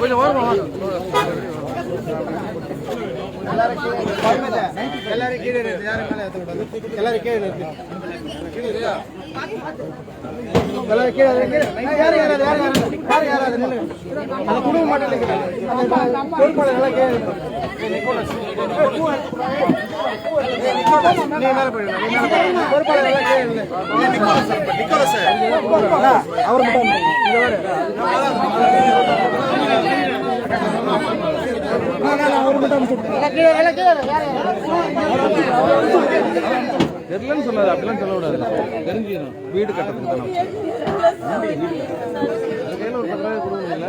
கொஞ்சம் ஓரமா எல்லாரும் கீழே இருக்கு யாரும் மேலே எல்லாரும் கீழே இருக்கு எல்லாரும் கீழே இருக்கு யாராவது யாராவது அந்த குடும்ப மாட்டேன் பொறுப்பாளர் எல்லாம் கீழே அவர் மட்டும் அவர் மட்டும் தெரியலன்னு சொல்லாது அப்படிலாம் சொல்லக்கூடாது தெரிஞ்சுக்கணும் வீடு கட்டத்துக்கு தானே கையில் ஒரு பத்தாயிரம் கொடுக்கணும்ல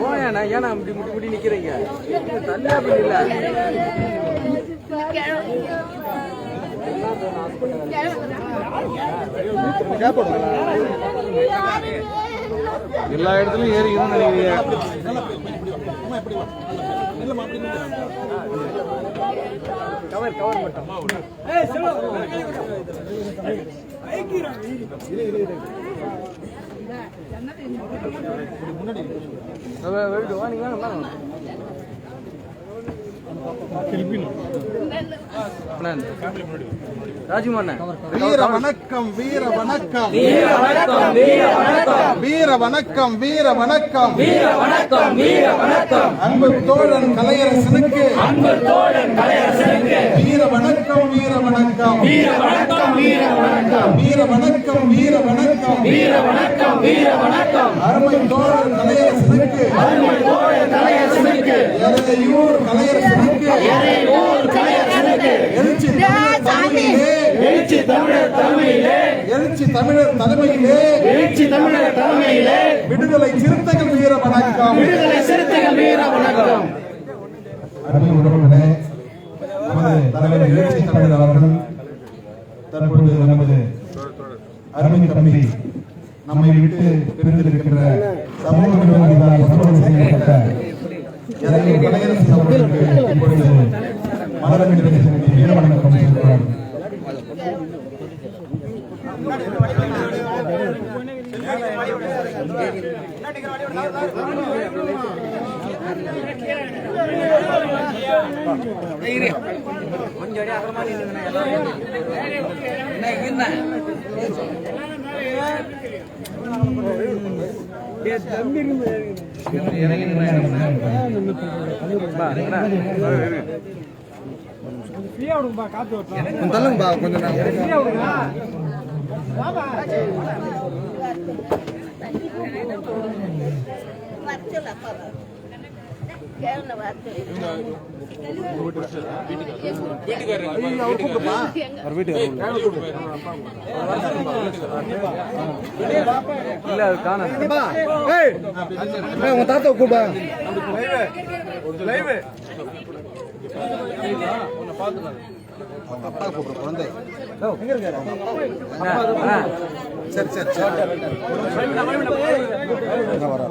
போயண்ணா ஏன்னா அப்படி முடி முடி நிக்கிறீங்க தள்ளி அப்படி இல்லை எல்லா இடத்துலயும் ஏறிக்கணும்னு நினைக்கிறீங்க. இல்லம்மா எப்படி இல்லம்மா அப்படி கவர் கவர் மட்டும் ஏய் செல்வம் இரு இரு இரு முன்னாடி வெயிட் வாங்க மேடம் மேடம் திருப்பினும் வீர வணக்கம் வீர வணக்கம். வீர வணக்கம் வீர வணக்கம். வீர வணக்கம் வீர வணக்கம். வீர வணக்கம் வீர வணக்கம். அன்பு தோழன் கலையரசனுக்கு. அன்பு தோழன் கலையரசனுக்கு. வீர வணக்கம் வீர வணக்கம். வீர வணக்கம் வீர வணக்கம். வீர வணக்கம் வீர வணக்கம். வீர வணக்கம் வீர வணக்கம். அருமை தோழன் கலையரசனுக்கு. அருமை தோழன் கலையரசனுக்கு. எறையூர் கலையரசனுக்கு எறையூர் கலையரசனுக்கு எழுச்சி தமிழர் தலைமையிலே எழுச்சி தமிழர் தலைமையிலே எழுச்சி தமிழர் தலைமையிலே எழுச்சி தமிழர் தலைமையிலே விடுதலை சிறுத்தைகள் வீர வணக்கம். விடுதலை சிறுத்தைகள் வீர வணக்கம். அருமை உறவுகளே நமது தலைவர் எழுச்சி தமிழர் அவர்கள் தற்பொழுது நமது அருமை தம்பி நம்மை விட்டு பிரிந்திருக்கின்ற சமூக விரோதிகளால் படுகொலை செய்யப்பட்ட செலுத்தி வீரவணக்கம் செலுத்துவார்கள் கொஞ்சம் அப்புறமா என்ன தள்ளுங்கப்பா. கொஞ்சம் இல்ல அது காணும் உங்க தாத்தா கூப்பா பாத்துக்கலாம் அப்பா கூப்பிட சரி சரி சரி வர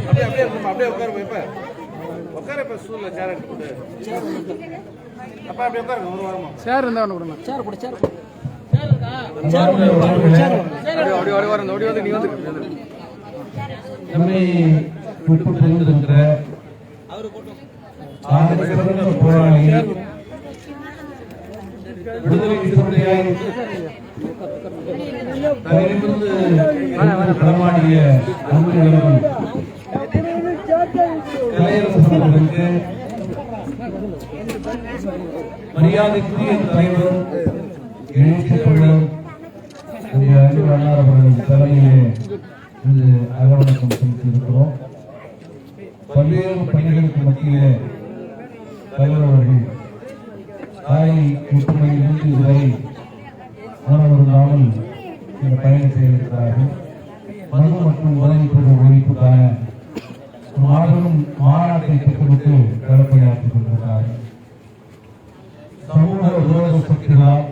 அப்படியே அப்படியே உட்காரு போய் உட்கார இப்ப ஸ்கூல்ல சேர் எடுத்து அப்பா அப்படியே உட்காருங்க ஒரு வாரமா சேர் இருந்தா ஒன்று கொடுங்க சேர் கூட சேர் நம்மை விட்டு புகழ்ந்திருக்கிற சிறந்த போராளி விடுதலை சிறுத்தையாய் தலைமிருந்து நடமாடிய அன்புகளும் கலையரசர்களுக்கு மரியாதைக்குரிய தலைவர் எழுச்சிக்குள்ளம் தலைமையிலே இது அகவணக்கம் செலுத்தியிருக்கிறோம். பல்வேறு பணிகளுக்கு மத்தியிலே தலைவர் அவர்கள் காலை எட்டு மணியிலிருந்து இதுவரை உணவருந்தாமல் இந்த பயணம் செய்திருக்கிறார்கள். மது மற்றும் போதைப் பொருள் ஒழிப்புக்கான மாபெரும் மாநாட்டை திட்டமிட்டு களப்பணியாற்றிக் கொண்டிருக்கிறார்கள் சமூக விரோத சக்திகளால்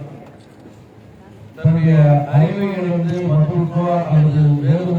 தன்னுடைய அறிவை இழந்து மருத்துவ அல்லது வேறு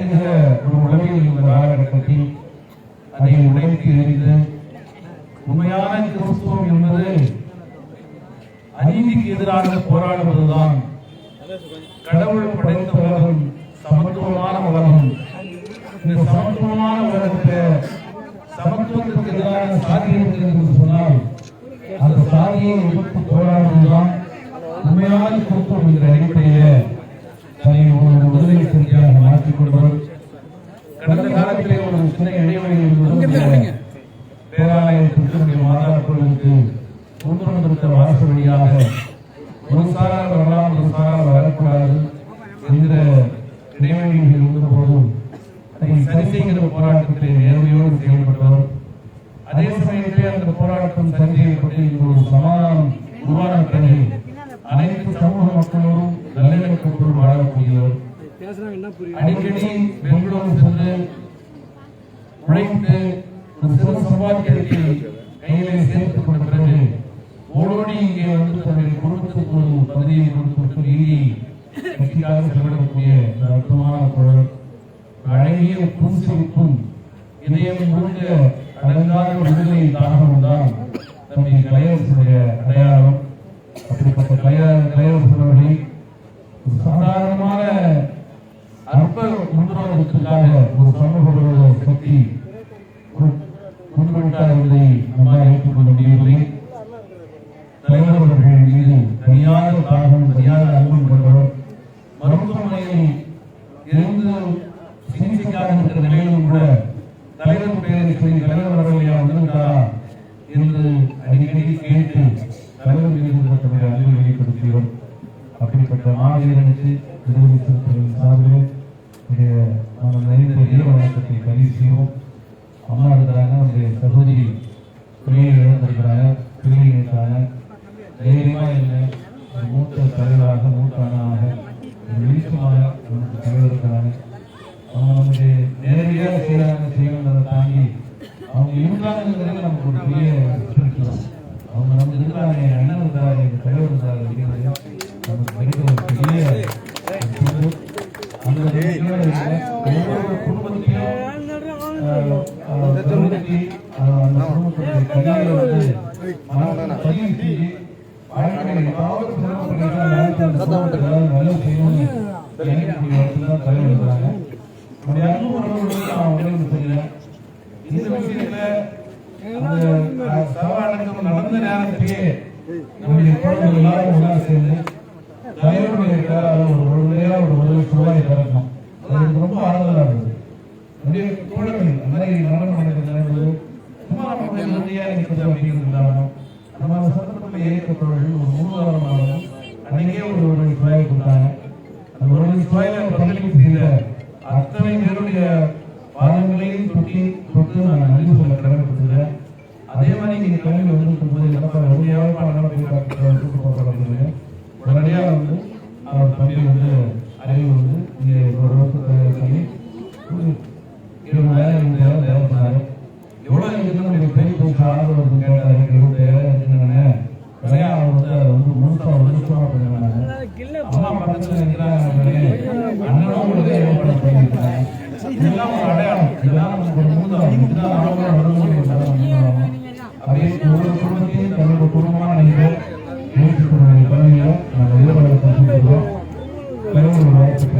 ஏற்றுக்கொள்ள ஒரு உலகில் இந்த காலகட்டத்தில் அதை உடைத்து எறிந்து உண்மையான கிறிஸ்துவம் என்பது அநீதிக்கு எதிராக போராடுவதுதான். கடவுள் படைத்த காலத்திலே ஒரு சிறை இடைவெளியில் பேராலயம் திருத்தணிய மாதா கோவிலுக்கு வழியாக ஒரு சாரார் வரலாம் ஒரு சாரார் வரக்கூடாது என்கிற இடைவெளியில் இருந்த போதும் அதை சரி செய்கிற போராட்டத்தில் நேர்மையோடு செயல்பட்டவர். அதே சமயத்திலே அந்த போராட்டம் சரி செய்யப்பட்டு ஒரு சமாதானம் உருவான பிறகு அனைத்து சமூக மக்களோடும் நல்லிணக்கத்தோடு வாழக்கூடியவர் அடிக்கடி பெங்களூரு சென்று உழைத்து ஒரு சிறு சம்பாத்தியத்தை கையிலே சேர்த்துக் கொண்ட பிறகு ஓடோடி இங்கே வந்து தன்னுடைய குடும்பத்துக்கு ஒரு பதவியை கொடுத்து நீதி கட்சிக்காக செலவிடக்கூடிய அற்புதமான குரல் அழகிய புன்சிரிப்பும் இதயம் முழுக்க அடங்காத விடுதலை தான் தன்னுடைய கலையரசுடைய அடையாளம். அப்படிப்பட்ட கலைய கலையரசு அவர்களை சாதாரணமான அற்ப முன்னுதாரணத்துக்காக ஒரு சமூக சக்தி முன்- முன்விட்டார் என்பதை நம்மால் முடியவில்லை. தலைவர் அவர்கள் மீது தனியாத தாகம் தனியாத அன்பும் கொண்டவர். மருத்துவமனையில் இருந்து சிகிச்சைக்காக இருக்கிற நிலையிலும் கூட தலைவர் பெயரை சொல்லி தலைவர் வரவில்லையா வந்திருந்தாரா என்று அடிக்கடி கேட்டு தலைவர் மீது தன்னுடைய அன்பை வெளிப்படுத்தியோம் அப்படிப்பட்ட மாவீரனுக்கு விடுதலை சார்பில் என்னுடைய நாம் நிறைந்த வீர வணக்கத்தை பதிவு செய்வோம். அம்மா இருக்கிறாங்க அவருடைய சகோதரி பிள்ளையை இழந்திருக்கிறாங்க பிள்ளையை இருக்காங்க இல்லை. ஒரு மூத்த தலைவராக மூத்த வெளிச்சமாக நமக்கு தலைவர் இருக்கிறாங்க அவங்க நமக்கு நேரடியாக செய்யறாங்க செய்யணுன்றதை தாண்டி அவங்க இருந்தாங்கிறது நமக்கு ஒரு பெரிய அவங்க நமக்கு இருக்கிறாங்க என் அண்ணன் என் தலைவர் இருக்கிறாரு அப்படிங்கிறது நமக்கு கிடைக்கிற ஒரு பெரிய நடந்த நேரத்திலேயே நம்முடைய குழந்தைகள் எல்லாரும் ஒன்றா சேர்ந்து தலைவருடைய பேரால ஒரு ஒரு நேரம் ஒரு முதல் ரூபாய் திறக்கணும் அது எனக்கு ரொம்ப ஆறுதலா இருந்தது நம்முடைய தோழர்கள் அந்த மாதிரி நடனம் நடக்கிறது நடந்தது சும்மா நம்ம இந்தியா இருக்கிறது அப்படிங்கிறது இல்லாமல் நம்ம அந்த சட்டத்தில் இயக்க தோழர்கள் ஒரு மூணு வாரமாகவும் அன்னைக்கே ஒரு ஒரு ரூபாய் கொடுத்தாங்க அந்த ஒரு ரூபாயில பங்களிப்பு செய்த அத்தனை பேருடைய பாதங்களையும் தொட்டி தொட்டு நான் நன்றி சொல்ல கடமைப்பட்டுக்கிறேன் அதே மாதிரி நீங்க கிளம்பி வந்திருக்கும் போது என்னப்பா உடனடியாக பணம் போய் கூட்டு போகிறாங்க உடனடியாக வந்து அவர் தம்பி வந்து அறிவு வந்து இங்கே ஒரு வருஷத்தை சொல்லி ஒரு இருபதாயிரம் இருபதாயிரம் தேவைப்படாரு எவ்வளவு இருக்குன்னு உங்களுக்கு பெரிய பெரிய ஆதரவு கேட்டாரு இருபத்தாயிரம் இருக்குன்னு விலையா அவர் வந்து அதை வந்து முழுசா ஒரு நிமிஷமா பண்ணுவாங்க அம்மா பக்கத்துல இருக்கிறாங்க அண்ணனும் உங்களுக்கு ஏற்பாடு பண்ணியிருக்காங்க இதெல்லாம் ஒரு அடையாளம் இதெல்லாம் நமக்கு ஒரு மூலம் இதுதான் அவங்களோட வரக்கூடிய அப்படியே ஒவ்வொரு குடும்பத்தையும் தன்னோட குடும்பமா நீங்கள் ஏற்றுக்கொள்ள பதவியை நாங்கள் எதிர்பார்த்து சொல்லிக்கிறோம் தலைவர் வாழ்த்துக்கள்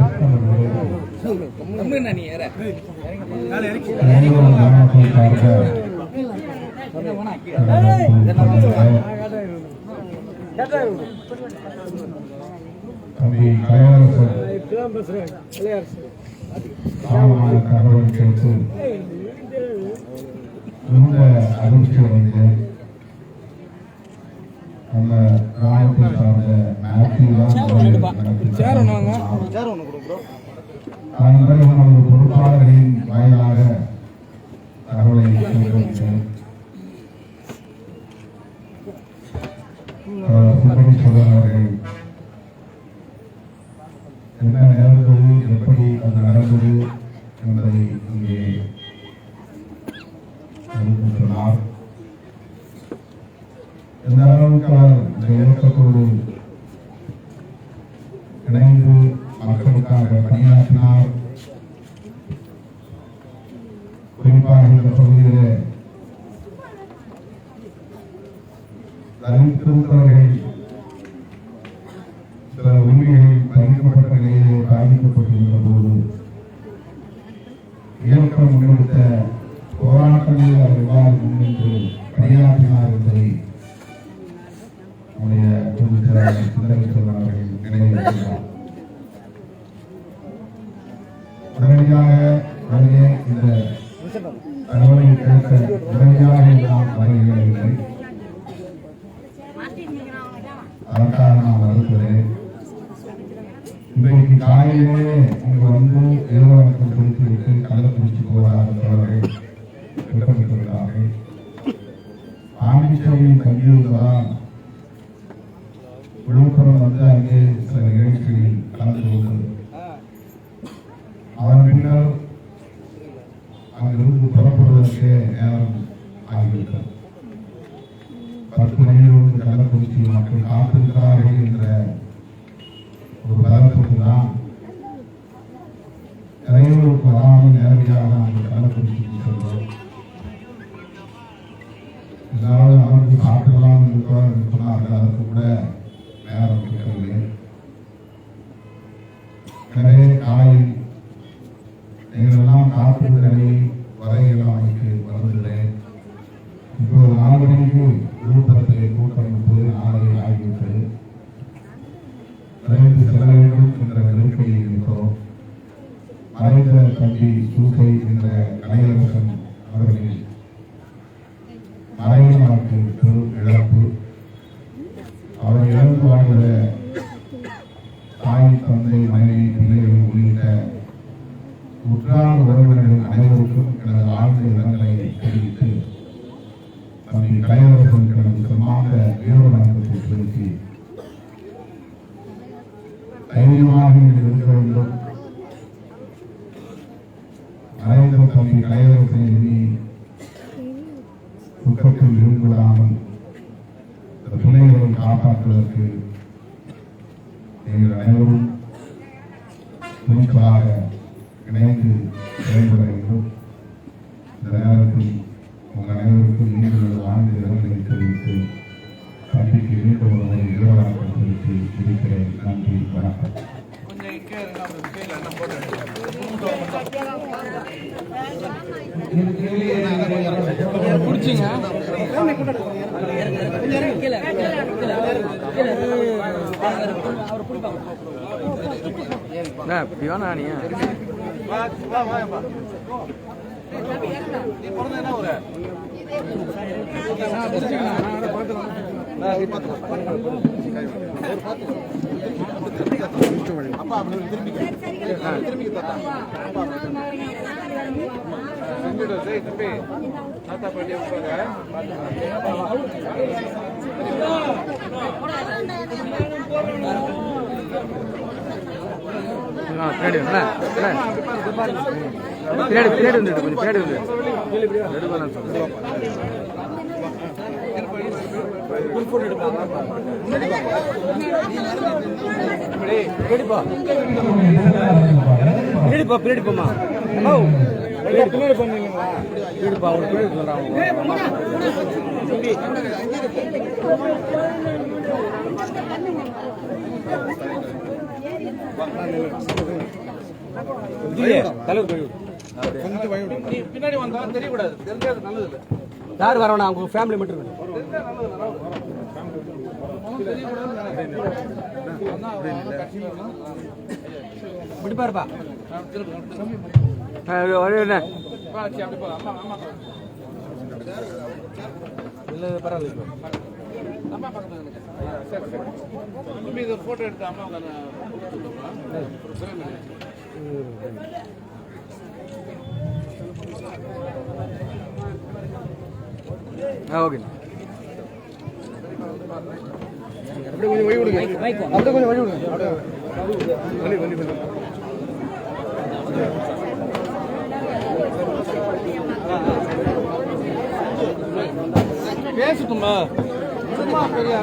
நம்ம கம்முன்னு நீ ஏற கிராமத்தை சார்ந்த தம்பி ராமநாத தகவல் அதிர்ச்சி அடைந்து அந்த கிராமத்தை சார்ந்த ప్రభుత్వం குறிப்பாக இந்த பகுதியிலே சில உரிமைகள் பறிக்கப்பட்ட நிலையிலே பாதிக்கப்பட்டிருந்த போது இயக்கம் முன்னெடுத்த போராட்டங்களில் அவர் எவ்வாறு முன்னின்று பணியாற்றினார் என்பதை நம்முடைய பொதுச் செயலாளர் அவர்கள் நினைவுறுத்தினார் உடனடியாக உடனே இந்த தகவலை கேட்க உடனடியாக நாம் வருகிறவில்லை அதற்காக நான் வருகிறேன் இன்றைக்கு காலையிலே இங்கு வந்து நிறுவனத்தில் குறித்துவிட்டு கள்ளக்குறிச்சி போவதாக தோழர்கள் பாண்டிச்சேரியில் தங்கியிருந்ததால் விழுப்புரம் வந்து அங்கே சில நிகழ்ச்சிகளில் கலந்து கொண்டு அதன் பின்னர் கள்ளக்குறிச்சி மக்கள் காத்திருக்கிறார்கள் என்ற ஒரு பதற்றத்து தான் இறையூருக்கு வராமல் நேரடியாக நாங்கள் கள்ளக்குறிச்சிக்கு சென்றோம் எல்லாரும் அமர்ந்து சாப்பிடலாம் என்று கூட சொன்னார்கள் அதற்கு கூட நேரம் இருக்கவில்லை எனவே காலையில் நீங்கள் எல்லாம் காத்திருந்த நிலையில் தந்தை மனைவி பிள்ளைகள் உள்ளிட்ட உற்றார் உறவினர்கள் அனைவருக்கும் எனது ஆழ்ந்த இரங்கலை தெரிவித்து தம்பி கலையரசன் எனது சமாந்த வீரவணக்கத்தை செலுத்தி தைரியமாக இருக்க வேண்டும். அனைவரும் தம்பி கலையரசனை எண்ணி துக்கத்தில் இருந்து விடாமல் பிள்ளைகளை காப்பாற்றுவதற்கு நீங்கள் அனைவரும் துணிச்சலாக இணைந்து செயல்பட வேண்டும். இந்த நேரத்தில் உங்கள் அனைவருக்கும் நீங்கள் ஆண்டு இரங்கலை தெரிவித்து தம்பிக்கு மீண்டும் ஒரு முறை இரவணக்கம் செலுத்தி இருக்கிறேன் நன்றி வணக்கம். குடிச்சிங்க. இங்கே இருங்க அவங்க கீழே எல்லாம் போட்டு பிடிச்சிங்க இப்படி வேணா நீ வா வா வாப்பா நீ பிறந்த என்ன ஊரு அப்பா அப்படி திரும்பி திரும்பி செஞ்சுடு டேய் தம்பி தாத்தா பாட்டி உட்காருங்க பின்னாடி பின்னாடி பின்னாடி. வந்துட்டு கொஞ்சம் பின்னாடி வந்து பின்னாடிப்பா பின்னாடி போமா பின்னாடி பண்ணுவீங்களா பின்னாடிப்பா பின்னாடி சொல்றாங்க பின்னாடி வந்தா தெரியக்கூடாது. தெரிஞ்சது நல்லது இல்லை யார் வரவேணா அவங்க ஃபேமிலி மட்டும் இருக்கணும். இப்படி பாருப்பா. இல்லை பரவாயில்ல அம்மா பக்கத்தில் எடுத்து அம்மா ஓகே. அப்படியே கொஞ்சம் வழி விடுங்க. அப்படியே கொஞ்சம் வழி விடுங்க. வழி வழி வழி பேசட்டுமா சும்மா பெரிய